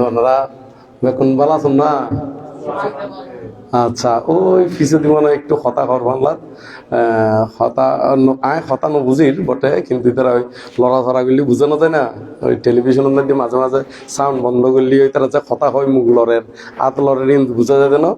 ওনারা বেকুন বালা আছেন না? আচ্ছা ওই ফিসে দিব না, একটু হতা হর বাংলার হতা ন- আয় হতা ন বুঝির বটে, কিন্তু তারা ওই লড়াচড়া করলে বুঝানো যায় না। ওই টেলিভিশনের মধ্যে মাঝে মাঝে সাউন্ড বন্ধ করলে ওই তারা যে কথা হয় মুখ লড়ের, হাত লড়ের কিন্তু বুঝা যায় না।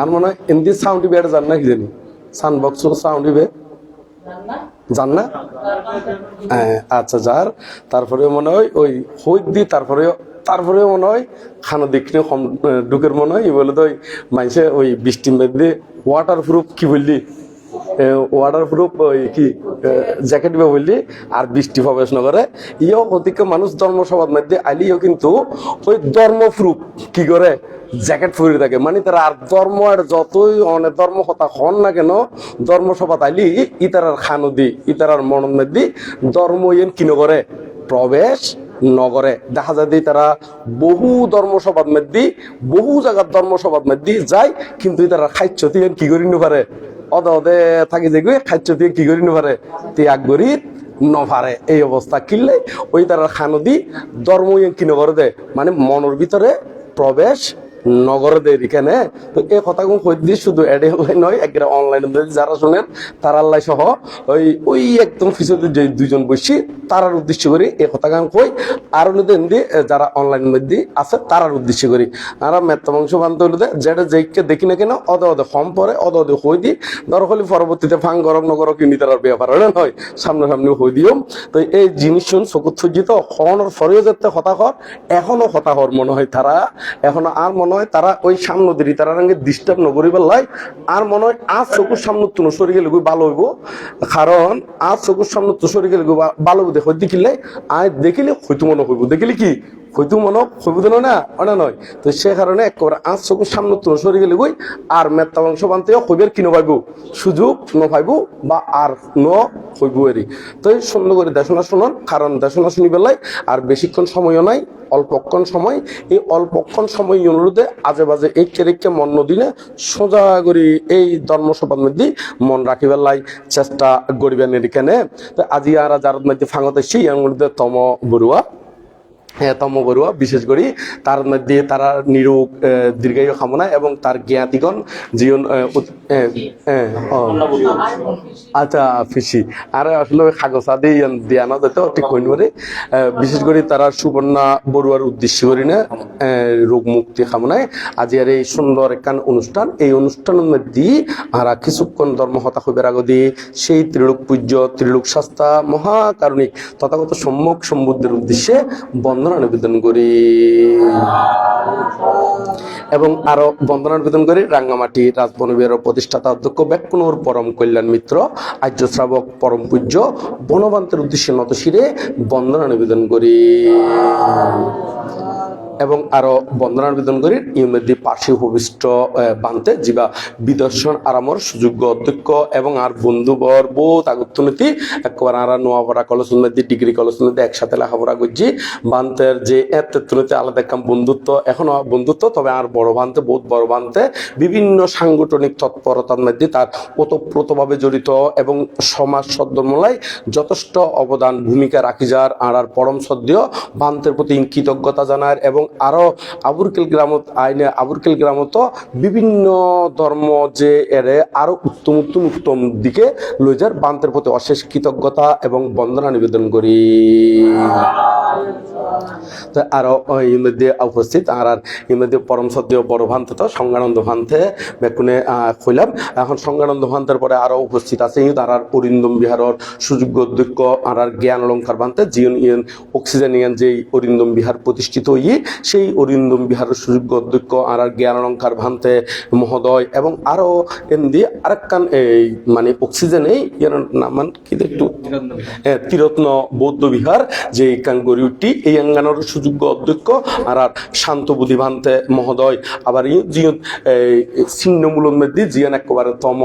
আর মনে হয় এমনি সাউন্ড বেড়ে যান না কি জানি? সাউন্ড বক্স সাউন্ড ইবে। জান না? আচ্ছা যার। তারপরে মনে হয় ওই হইত দি তারপরে তারপরে মনে হয় খানো দেখলে কম ঢুকের মনে হয়। বলে তো মাইসে ওই বৃষ্টি মেঘে ওয়াটার প্রুফ কি বললি? ওয়াটার প্রুফ ওই কি জ্যাকেট বা বললি? আর বৃষ্টি প্রবেশ নগরে ইও অধিক মানুষ ধর্মসভার মধ্যে আইলিও কিন্তু ওই ধর্ম প্রুফ কি করে? জ্যাকেট পরে থাকে। মানে তারা আর ধর্ম আর যতই অনেক ধর্ম কথা হন না কেন ধর্মসভা তাইলি ইতারার খানো দি, ইতারার মনন দি ধর্ম ইয়েন কিনো করে? প্রবেশ নগরে। দেখা যায় তারা বহু ধর্মসভার মধ্যে, বহু জায়গার ধর্মসভার মধ্যে যায়, কিন্তু তারা খাদ্য দিয়ে কি করি পারে? অদে অদে থাকি যে খাদ্য দিয়ে কি করি পারে? ত্যাগ করি নভারে এই অবস্থা কিনলে ওই তারা খানো দি ধর্ম কি দে মানে মনের ভিতরে প্রবেশ নগর দেরি কেন তো এই কথা কোন কই দিয়ে শুধু এডে নয়, একবারে অনলাইন যারা শুনেন, তারা আল্লাহ সহ ওই ওই একদম ফিসে যে দুইজন বসি, তারার উদ্দেশ্য করি এই গান কই। আর হলো দিয়ে যারা অনলাইন মধ্যে আছে, তারার উদ্দেশ্য করি। আর মেত্তা মাংস বানতে হলো যেটা যেকে দেখি না কেন অদে অদে কম পরে অদে অদে হই দি দর হলে পরবর্তীতে ফাং গরম নগর কিনি তার ব্যাপার হলে নয় সামনে সামনে হই দিও। তো এই জিনিস শুন, চকুত সজ্জিত, হওয়ানোর ফরেও যেতে হতাশর এখনও হতাশর মনে হয় তারা। এখনও আর মনে হয় তারা ওই সামনে দেরি, তারা রঙে ডিস্টার্ব নকরিবার লাই আর মনে হয় আজ চকুর সামনে তুনো সরি গেলে ভালো হইব। কারণ আজ চকুর সামনে তো সরি গেলে ভালো হইব, দেখো, দেখিলে, আয়, দেখিলে হয়তো মনে হইব। দেখিলে কি? হয়তো মনক হইব দেন না, অনা নয়। তো সে কারণে একেবারে আজ চকুর সামনে তুনো সরি গেলে গুই আর মেত্তা মাংস বানতে হইবের কিনো পাইব সুযোগ ন পাইব বা আর ন হইব এরি। তো সুন্দর করে দেশনা শুনুন, কারণ দেশনা শুনি বেলায় আর বেশিক্ষণ সময়ও নাই, অল্পক্ষণ সময়। এই অল্পক্ষণ সময় অনুরোধে আজে বাজে এই কেরেককে মন নদিনে সোজা করি এই ধর্মসভার মধ্যে মন রাখিবার লাই চেষ্টা করিবেন এখানে তো আজি আর যার মধ্যে ফাঙতে সেই মধ্যে তম বড়ুয়া। হ্যাঁ তম বড়ুয়া, বিশেষ করে তার মধ্যে তারা নিরোগ দীর্ঘায়ু কামনা এবং তার জ্ঞাতিগণ জীবন। আচ্ছা ফিসি। আর আসলে কাগজ আদি দিয়া না, যেত ঠিক হইন বিশেষ করে তারা সুবর্ণা বড়ুয়ার উদ্দেশ্য করি না রোগ মুক্তি কামনায়। আজি আর এই সুন্দর একখান অনুষ্ঠান, এই অনুষ্ঠানের মধ্যে আর কিছুক্ষণ ধর্ম হতা হইবার আগদি, সেই ত্রিলোক পূজ্য, ত্রিলোক শাস্তা মহাকারণিক, তথাগত সম্মুখ সম্বুদ্ধের উদ্দেশ্যে বন্দনা নিবেদন করি। এবং আরও বন্দনা নিবেদন করি, রাঙ্গামাটি রাজবনবিহারের প্রতিষ্ঠাতা অধ্যক্ষ ব্যাকুনুর পরম কল্যাণ মিত্র, আর্য শ্রাবক পরম পূজ্য, বনবান্তের উদ্দেশ্যে নতশিরে বন্দনা নিবেদন করি। এবং আরও বন্দনা নিবেদন করি, ইউমেদি পার্শ্ব উপবিষ্ট বানতে যিবা বিদর্শন আরামর সুযোগ্য অধ্যক্ষ এবং আর বন্ধুবর বহুত আগত্যনীতি একবার আর নোয়াপড়া কলেজ উন্নতি, ডিগ্রি কলেজ উন্নতি একসাথে লেখাপড়া করছি। বান্তের যে এত্তনীতি আলাদা একদম বন্ধুত্ব, এখনও বন্ধুত্ব, তবে আর বড় বানতে, বহুত বড় বানতে, বিভিন্ন সাংগঠনিক তৎপরতার মধ্যে তার ওতপ্রোতভাবে জড়িত এবং সমাজ সদ্যমূলায় যথেষ্ট অবদান, ভূমিকা রাখি যার, আর পরম সদ্য বান্তের প্রতি কৃতজ্ঞতা জানার এবং আরও আবুরকেল গ্রামত আইনে আবুরকেল গ্রামত বিভিন্ন ধর্ম যে এরে আরও উত্তম উত্তম উত্তম দিকে লই যার বান্তের প্রতি অশেষ কৃতজ্ঞতা এবং বন্দনা নিবেদন করি। তো আরও এই মধ্যে উপস্থিত আর আর এর মধ্যে পরম সদ্য বড় ভান্ত তো সংজ্ঞানন্দ ভান্তে বেকুনে কইলাম এখন সংজ্ঞানন্দ ভান্তের পরে আরও উপস্থিত আছে আর আর অরিন্দম বিহারর সুযোগ্য অধ্যক্ষ আর আর জ্ঞান অলঙ্কার ভান্তে জিয়ন ইয়েন অক্সিজেন ইয়ান যেই অরিন্দম বিহার প্রতিষ্ঠিত হই সেই অরিন্দম বিহারের সুযোগ্য অধ্যক্ষ আর আর জ্ঞান অলঙ্কার ভান্তে মহোদয় এবং আরও এমনি আরেকখান এই মানে অক্সিজেন এই ইয়ার নামান কি একটু? ত্রিরত্ন বৌদ্ধ বিহার যে কান গড়ি এই আঙ্গানোর সুযোগ্য অধ্যক্ষ আর আর শান্ত বুদ্ধিভান্তে মহোদয়। আবার জিয়ন ছিন্নমূলন মধ্যে জিয়ান একেবারে তম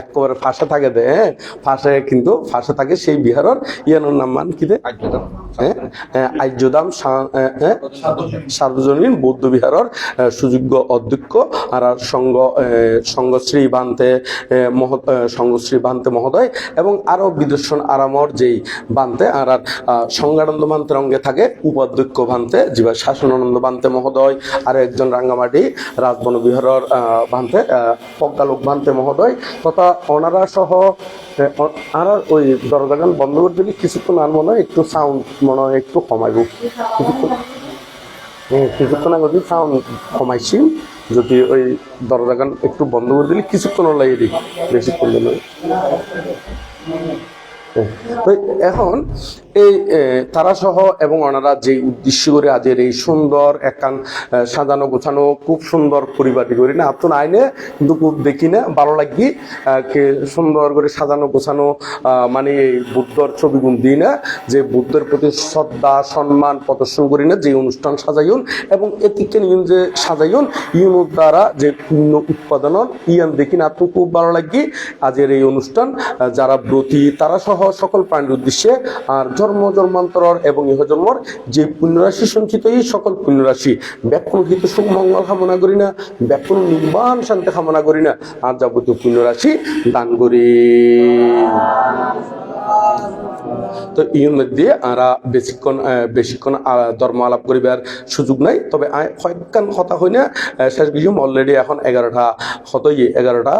একেবারে ফাঁসে থাকে দে হ্যাঁ? ফাঁসে কিন্তু ফাঁসে থাকে সেই বিহারের ইয়ানোর নাম মান কি দে? হ্যাঁ? হ্যাঁ, আর্যদাম হ্যাঁ, হ্যাঁ, সার্বজনীন বৌদ্ধ বিহারের সুযোগ্য অধ্যক্ষ আর আর সঙ্গ সঙ্গশ্রী বান্তে মহ- সঙ্গশ্রী বান্তে মহোদয় এবং আরও বিদর্শন আরামর যেই বান্তে আর আর আহ, সংজ্ঞানন্দ মান্তের অঙ্গে থাকে উপাধ্যক্ষ ভান্তে যিবা শাসনানন্দ ভান্তে মহোদয় আর একজন রাঙ্গামাটি রাজবন বিহারের ভান্তে পজ্ঞালোক ভান্তে মহোদয় তথা ওনারা সহ আর ওই দরজাগান বন্ধ করে দিলে কিছুক্ষণ আর মনে হয় একটু সাউন্ড মনে হয় একটু কমাইব। কিছুক্ষণ হ্যাঁ, কিছুক্ষণ আগে সাউন্ড কমাইছি যদি ওই দরজাগান একটু বন্ধ করে দিলে কিছুক্ষণ লাগে দিই বেশিক্ষণ দিলে তো এখন এই তারা সহ এবং ওনারা যে উদ্দেশ্য করে আজের এই সুন্দর একখান আহ, সাজানো গোছানো খুব সুন্দর পরিবারটি করি না আপনার আইনে কিন্তু খুব দেখি না ভালো লাগি সুন্দর করে সাজানো গোছানো মানে এই বুদ্ধর ছবিগুণ দিই না যে বুদ্ধের প্রতি শ্রদ্ধা সম্মান প্রদর্শন করি না যে অনুষ্ঠান সাজাইন এবং এতিকে নিয়ম যে সাজাইন ইউনুর দ্বারা যে পূর্ণ উৎপাদন ইয়ান দেখি না আপনি খুব ভালো লাগি আজের এই অনুষ্ঠান যারা ব্রতী তারা সহ সকল প্রাণীর উদ্দেশ্যে আর জন্ম জন্মান্তর এবং ইহজন্মর যে পুণ্যরাশি সঞ্চিত এই সকল পুণ্যরাশি ব্যাকুণকৃত সুখ, মঙ্গল কামনা করি না, ব্যাকুল নির্বাণ শান্তি কামনা করি না। আর যাবতীয় পুণ্যরাশি দান করি। তো ইউর মধ্যে আরা বেশিক্ষণ বেশিক্ষণ ধর্ম আলাপ করিবার সুযোগ নাই। তবে কয়েকখান কথা হয় না শেষ বিজুম অলরেডি এখন এগারোটা হত গিয়ে এগারোটা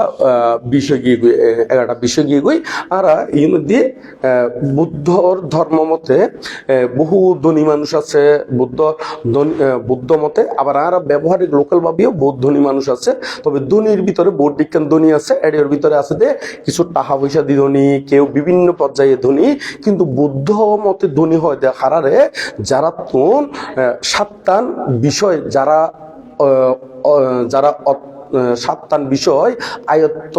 বিষয় গিয়ে গই এগারোটা বিষয় গিয়ে গই। আর ইউর মধ্যে বুদ্ধর ধর্ম মতে বহু ধনী মানুষ আছে, বুদ্ধ বুদ্ধ মতে। আবার আর ব্যবহারিক লোকাল ভাবেও বহুত ধনী মানুষ আছে। তবে ধনীর ভিতরে বোর্ড বিজ্ঞান ধনী আছে। এর ভিতরে আছে যে, কিছু টাকা পয়সা দি ধনী, কেউ বিভিন্ন পর্যায়ে ধনী, কিন্তু বুদ্ধ মতে ধনী হয় হারারে যারা তুন সাত্তান বিষয় যারা যারা সাতটান বিষয়, আয়ত্ত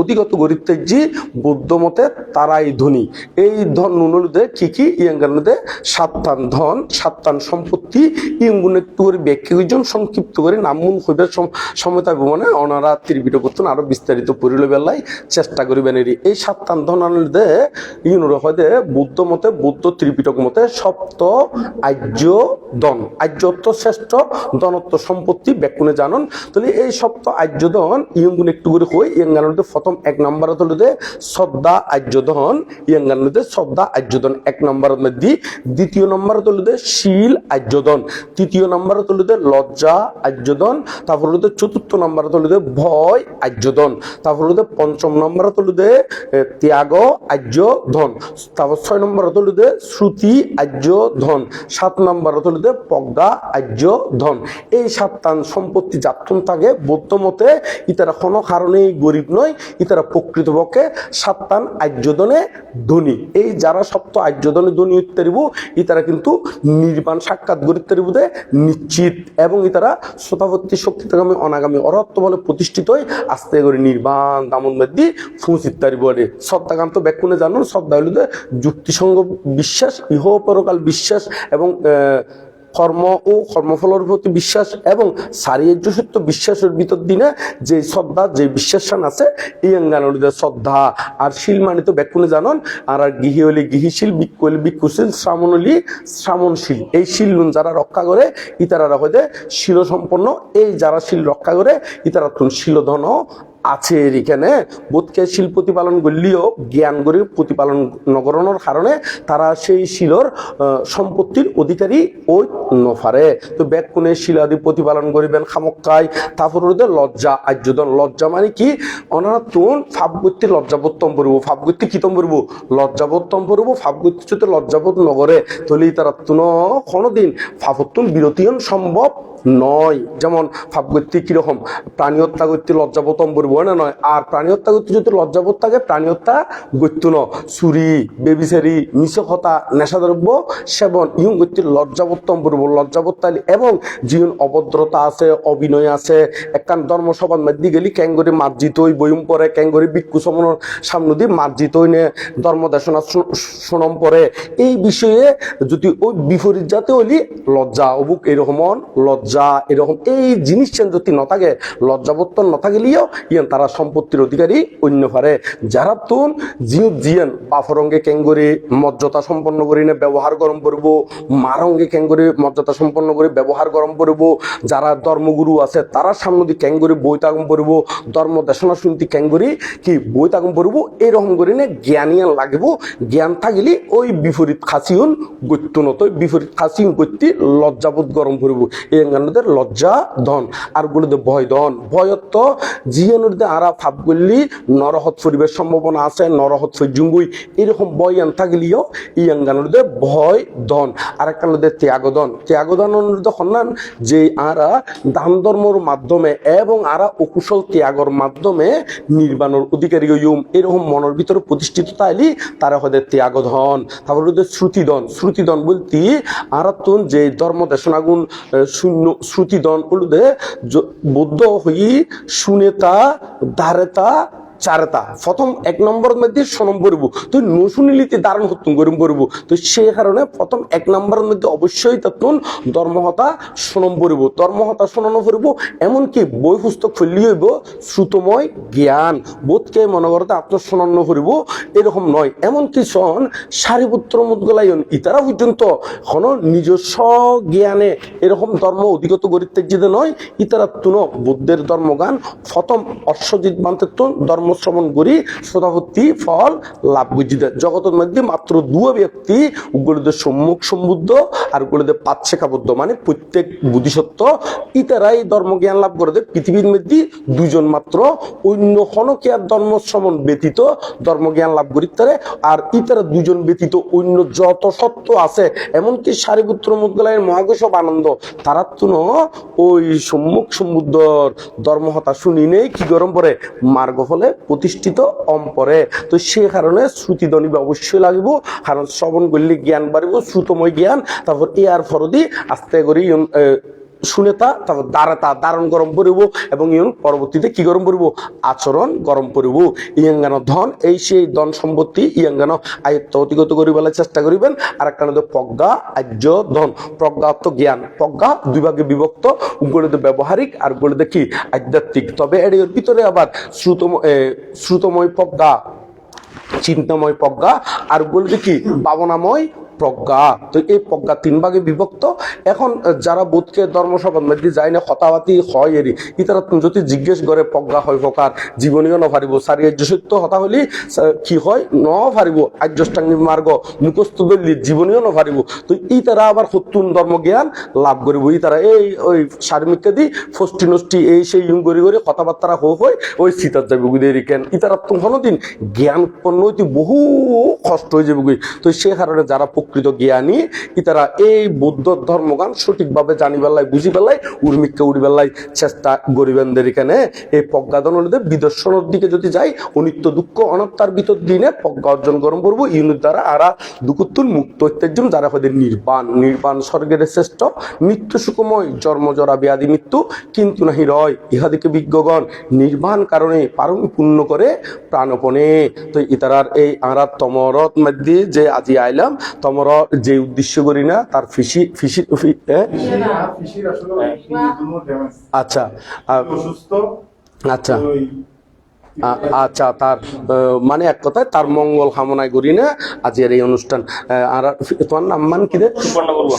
অধিগত গরিত্বেজি বুদ্ধ মতে তারাই ধনী। এই ধন নুনুদে কি কি? ইয়াঙ্গানুদে সাতটান ধন সাতটান সম্পত্তি ইঙ্গুন একটু করে ব্যাখ্যা সংক্ষিপ্ত করে নামুন হইবে সমতা মানে অনারা ত্রিপিট করতেন আরও বিস্তারিত পরিল বেলায় চেষ্টা করিবেন এরি এই সাতটান ধন আনুদে ইউনুর হয়দে বুদ্ধ মতে, বুদ্ধ ত্রিপিটক মতে সপ্ত আর্য দন আর্যত্ব শ্রেষ্ঠ, ধনত্ব সম্পত্তি ব্যাকুনে জানন। তাহলে এই সপ্ত আর্যধন ইয়ঙ্গুন একটু করে হই ইয়াঙ্গানুতে প্রথম এক নম্বর তুলতে শ্রদ্ধা আর্যধন ইয়াঙ্গানুতে শ্রদ্ধা আর্যধন এক নম্বর মধ্যে দ্বিতীয় নম্বর তুলতে শীল আর্যধন তৃতীয় নম্বর তুলতে লজ্জা আর্যধন তারপর হলুদে চতুর্থ নম্বর তুলতে ভয় আর্যধন তারপর হলুদে পঞ্চম নম্বর তুলতে ত্যাগ আর্য ধন তারপর ছয় নম্বর তুলতে শ্রুতি আর্য ধন সাত নম্বর তুলতে প্রজ্ঞা আর্য ধন এই সাতটান সম্পত্তি যাত্রন থাকে বৌদ্ধ মতে ইতারা কোনো কারণেই গরিব নয়, ইতারা প্রকৃতপক্ষে সাতটান আর্যদনে ধনী। এই যারা সপ্ত আর্যদনে ধনী হইতে পারিব, ইতারা কিন্তু নির্বাণ সাক্ষাৎ গরিতে পারিব দে নিশ্চিত এবং ইতারা শ্রোতাবর্তী শক্তিগামী অনাগামী অরত্ব বলে প্রতিষ্ঠিত হই আস্তে করে নির্বাণ দামন মেদি পারিব আরে শ্রদ্ধাকান্ত ব্যাকুণে জানুন, শ্রদ্ধা হইল যে যুক্তিসঙ্গ বিশ্বাস ইহ পরকাল বিশ্বাস এবং কর্ম ও কর্মফলের প্রতি বিশ্বাস এবং শারীরিক সত্য বিশ্বাসের ভিতর দিনে যে শ্রদ্ধা, যে বিশ্বাসান আছে, এই অঙ্গানুদের শ্রদ্ধা। আর শিল মানে তো ব্যাকুণে জানন, আর আর গৃহী হলি গৃহীশীল বিক্ষ বিক্ষুশীল শ্রামণ হলি শ্রামণশীল এই শিল যারা রক্ষা করে ইতারা হইতে শিল সম্পন্ন। এই যারা শিল রক্ষা করে ইতারা শিলধন আছে এখানে। বোধকে শিল প্রতিপালন করলেও জ্ঞান করে প্রতিপালন নগরণের কারণে তারা সেই শিলর সম্পত্তির অধিকারী ওই নফারে। তো ব্যাগ কোনে শিলাদি প্রতিপালন করিবেন খামক্কায়। তারপর ওদের লজ্জা, আর্যদন। লজ্জা মানে কি? অনারা তুন ফাবগত্যি লজ্জাবোত্তম পড়ব ফাবগত্যি কিতম পড়ব লজ্জাবোত্তম পড়ব ফাবগত্যি যদি লজ্জাবোধ নগরে। তলি তারা তুন কোনোদিন ফাফত্তুন বিরতিয়ন সম্ভব নয়। যেমন ভাবগত্যি কীরকম? প্রাণী হত্যা করতে লজ্জাবোতম পড়ব না নয়? আর প্রাণী হত্যা করতে যদি লজ্জাবোধ থাকে প্রাণী হত্যা গত্য ন চুরি বেবিচারি মিশকতা, নেশাদ্রব্য, সেবন ইহুন করতে লজ্জাবোত্তম পড়ব লজ্জাবোধ এবং যিন অভদ্রতা আছে, অভিনয় আছে। একখান ধর্মসভার মধ্যে গেলি ক্যাঙ্গরি মার্জিত হই, বইম পরে ক্যাঙ্গরি ভিক্ষু সমনের সামনে দিয়ে মার্জিত হই নে, ধর্মদেশনা সোনম পরে। এই বিষয়ে যদি ওই বিপরীত যাতে হইলি লজ্জা, অবুক এরকম লজ্জা। লজ্জা এরকম এই জিনিস যদি ন থাকে লজ্জাবর্তন ন থাকিলেও ইয়ান তারা সম্পত্তির অধিকারী অন্য পারে। যারা তুন জিউ জিয়ান, বাফরঙ্গে কেঙ্গরি মর্যাদা সম্পন্ন করি না ব্যবহার গরম করব মারঙ্গে কেঙ্গরি মর্যাদা সম্পন্ন করে ব্যবহার গরম করব যারা ধর্মগুরু আছে, তারা সামনে দিয়ে কেঙ্গরি বই তাগম করব ধর্ম দেশনা শুনতি কেঙ্গরি, কি বই তাগম করব এরকম করে না জ্ঞানিয়ান লাগিব, জ্ঞান থাকিলে ওই বিপরীত খাসিউন গত্য নত বিপরীত খাসিউন করতে লজ্জাবোধ গরম করব এই গানদের লজ্জা, ধন। আর গুলোতে ভয়, ধন। ভয়ত্ব জিয়ানোর দে আরা ফাপ করলি নরহত পরিবেশ সম্ভাবনা আছে, নরহত ফজুঙ্গুই এরকম বয়ান থাকলেও ইয়াং গানের দে ভয়, ধন। আর একটা নদে ত্যাগদন ত্যাগদানের সন্ধান যে আরা দান ধর্মর মাধ্যমে এবং আরা অকুশল ত্যাগর মাধ্যমে নির্বাণের অধিকারী হইম এরকম মনের ভিতরে প্রতিষ্ঠিত তাইলি, তারা হতে ত্যাগধন। তারপর হতে শ্রুতিদন শ্রুতিদন বলতে আরাতুন যে ধর্ম দেশনাগুণ শূন্য শ্রুতিদন বৌদ্ধ হই শুনেতা দারেতা চারেতা। প্রথম এক নম্বরের মধ্যে সনম করব তুই নশুনিলিতে দারুণ হত্যম গরম করব তো সেই কারণে প্রথম এক নম্বরের মধ্যে অবশ্যই তখন ধর্মহতা সনম করব ধর্মহতা শোনানো করব এমনকি বই পুস্তক ফেললি হইব শ্রুতময় জ্ঞান। বোধকে মনে করতে শোনানো করব এরকম নয়। এমনকি সন সারিপুত্র মুদগলায়ন ইতারা পর্যন্ত হন নিজস্ব জ্ঞানে এরকম ধর্ম অধিগত গরিতে যদি নয় ইতারা তুন বুদ্ধের ধর্মগান প্রথম অশ্বজিৎ বান্তের ধর্ম শ্রবণ করি শ্রোতাভর্তি ফল, লাভ বুঝিতে জগতের মধ্যে মাত্র দুয় ব্যক্তি উগুলোতে সম্মুখ সম্বুদ্ধ আর উগুলোতে পাচ্ছেকাবদ্ধ মানে প্রত্যেক বুদ্ধিসত্ত্ব ইতারাই ধর্মজ্ঞান লাভ করে। পৃথিবীর মধ্যে দুজন মাত্র, অন্য হনকিয়ার ধর্ম শ্রবণ ব্যতীত ধর্মজ্ঞান লাভ করিতে আর ইতারা দুজন ব্যতীত অন্য যত সত্য আছে, এমনকি সারিপুত্র মুদগলায়ের মহাকেশব আনন্দ, তারা তো ওই সম্মুখ সমুদ্রর ধর্মহতা শুনি নেই, কি গরম পরে মার্গ ফলে প্রতিষ্ঠিত অম্পরে। তো সে কারণে শ্রুতি দনিবে অবশ্যই লাগিব, কারণ শ্রবণ করলে জ্ঞান বাড়িব শ্রুতময় জ্ঞান, তারপর এয়ার ফরদি আস্তে করে এ, শুনেতা তারপর দাঁড়াতা দারণ গরম পড়িব এবং ইয়ন পরবর্তীতে কি গরম পড়িব আচরণ গরম পড়িব ইয়াঙ্গানো ধন এই সেই ধন সম্পত্তি ইয়াঙ্গানো আয়ত্ত অতিগত করিবার চেষ্টা করিবেন। আর একটা প্রজ্ঞা আর্য ধন। প্রজ্ঞা অর্থ জ্ঞান। প্রজ্ঞা দুই ভাগে বিভক্ত উগুলোতে ব্যবহারিক আর গুলোতে কি? আধ্যাত্মিক। তবে এর ভিতরে আবার শ্রুতম এ, শ্রুতময় প্রজ্ঞা চিন্তাময় প্রজ্ঞা আর বলবে কি? ভাবনাময় প্রজ্ঞা। তো এই প্রজ্ঞা তিন ভাগে বিভক্ত। এখন, যারা বোধকে ধর্মসভার মধ্যে যায় না হতাবাতি হয় এরি, ইতারা যদি জিজ্ঞেস করে প্রজ্ঞা হয় প্রকার জীবনীয় নভারিব, সারি সত্য হতা হলি কি হয়? ন ভারিব আর্যষ্টাঙ্গিক মার্গ মুখস্থ দল্লি জীবনীয় নভারিব। তো ই তারা আবার সত্যুন ধর্ম জ্ঞান লাভ করিব। ই তারা এই, ওই সার্মিককে দি, ফষ্টি নষ্টি, এই সেই ইউং করি করে কথাবার্তা হোক হয় ওই সীতার যাবে গুদের কেন? ইতারা তো কোনোদিন জ্ঞান উৎপন্ন হইতে বহু কষ্ট হয়ে যাবে তো সে কারণে যারা প্রকৃত জ্ঞানী ইতারা এই বৌদ্ধ ধর্মগান সঠিকভাবে জানি বেলায়, বুঝি বেলায় উর্মিককে উড়ি বেলায় চেষ্টা গরিবেনদের এখানে। এই প্রজ্ঞাদন বিদর্শনের দিকে যদি যাই, অনিত্য দুঃখ অনত্তার ভিতর দিনে প্রজ্ঞা অর্জন গরম করব ইউনিট দ্বারা আরা দুকুত্তুল মুক্ত ইত্যার্জন যারা হদের নির্বাণ। নির্বাণ স্বর্গের শ্রেষ্ঠ মৃত্যু সুখময়, জন্ম জরা ব্যাধি মৃত্যু, কিন্তু নাহি রয় ইহাদিকে বিজ্ঞগণ। নির্বাণ কারণে পারম পূর্ণ করে প্রাণপণে। তো ইতারার এই আরাত তমরত মধ্যে যে আজি আইলাম তমর যে উদ্দেশ্য করি না তার ফিসি ফিসি আচ্ছা আচ্ছা। আচ্ছা তার মানে এক কথায় তার মঙ্গল কামনায় করি না। আজকের এই অনুষ্ঠান আর তোমার নাম মান কি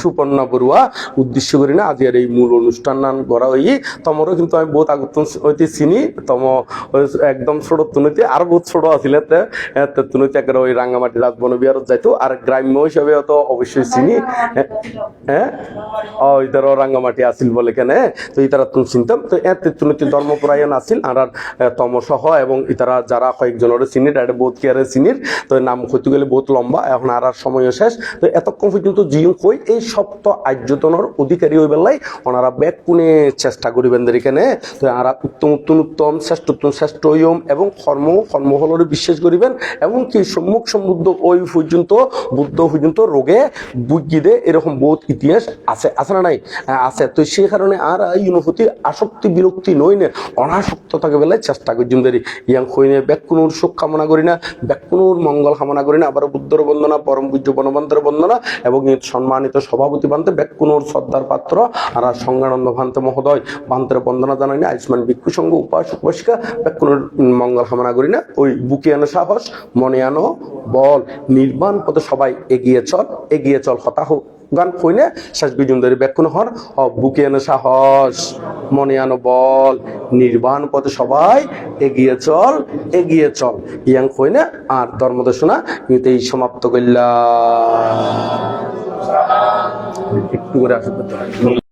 সুপর্ণা বড়ুয়া। উদ্দেশ্য করি না আজকের এই মূল অনুষ্ঠান নাম গড়া হই। তোমারও কিন্তু আমি বহুত আগত হইতে চিনি। তম একদম ছোট তুনইতে আর বহুত ছোট আছিলে তে তে তুনইতে একেবারে ওই রাঙ্গামাটি রাজবন বিহারত যাইতো। আর গ্রাম্য হিসাবে তো অবশ্যই চিনি। হ্যাঁ, ও ইতারও রাঙ্গামাটি আসিল বলে কেন। তো ইতারা তুমি চিনতাম। তো এতে তুনতি ধর্মপরায়ণ আসিল আর আর তম সহ এবং ইতারা যারা কয়েকজনের চিনির এটা বহুত কেয়ারে চিনির তো নাম হইতে গেলে বহুত লম্বা, এখন আর আর সময়ও শেষ। তো এতক্ষণ পর্যন্ত জিও কই, এই সপ্ত আর্যতনের অধিকারী হয়ে বেলায় ওনারা ব্যাগ কোনে চেষ্টা করিবেন এখানে তো আর উত্তম উত্তম উত্তম শ্রেষ্ঠ উত্তম শ্রেষ্ঠ ইয়ম এবং কর্ম, কর্মফলের বিশ্বাস করিবেন, এমনকি সম্মুখ সমুদ্র ওই পর্যন্ত, বুদ্ধ পর্যন্ত রোগে বুঝিদে এরকম বহুত ইতিহাস আছে আছে না নাই? আছে। তো সেই কারণে আর ইউনিভূতি আসক্তি বিরক্তি নই নে, অনাসক্ত থাকে বেলায় চেষ্টা দেরি। ইয়াং কইনে ব্যাকুনুর সুখ কামনা করি না, ব্যাকুনুর মঙ্গল কামনা করি না আবার বুদ্ধর বন্দনা, পরম পূজ্য বনবন্তের বন্দনা, এবং সম্মানিত সভাপতি বান্তে ব্যাকুনুর সর্দার পাত্র আর সংজ্ঞানন্দ ভান্তে মহোদয়। বান্তের বন্দনা জানাই না, আয়ুষ্মান ভিক্ষু সংঘ উপাসক উপাসিকা, ব্যাকুনুর মঙ্গল কামনা করি না। ওই বুকে আনো সাহস, মনে আনো বল, নির্বাণ পথে সবাই এগিয়ে চল এগিয়ে চল হতাহ গান কইনে শেষ বিজুন্দারি ব্যাকুন হর। হ, বুকে আনো সাহস, মনে আনো বল। নির্বাণ পথে সবাই এগিয়ে চল এগিয়ে চল। ইয়াং কইনে আর ধর্মদর্শনা ইতেই সমাপ্ত করলাম একটু করে আসতে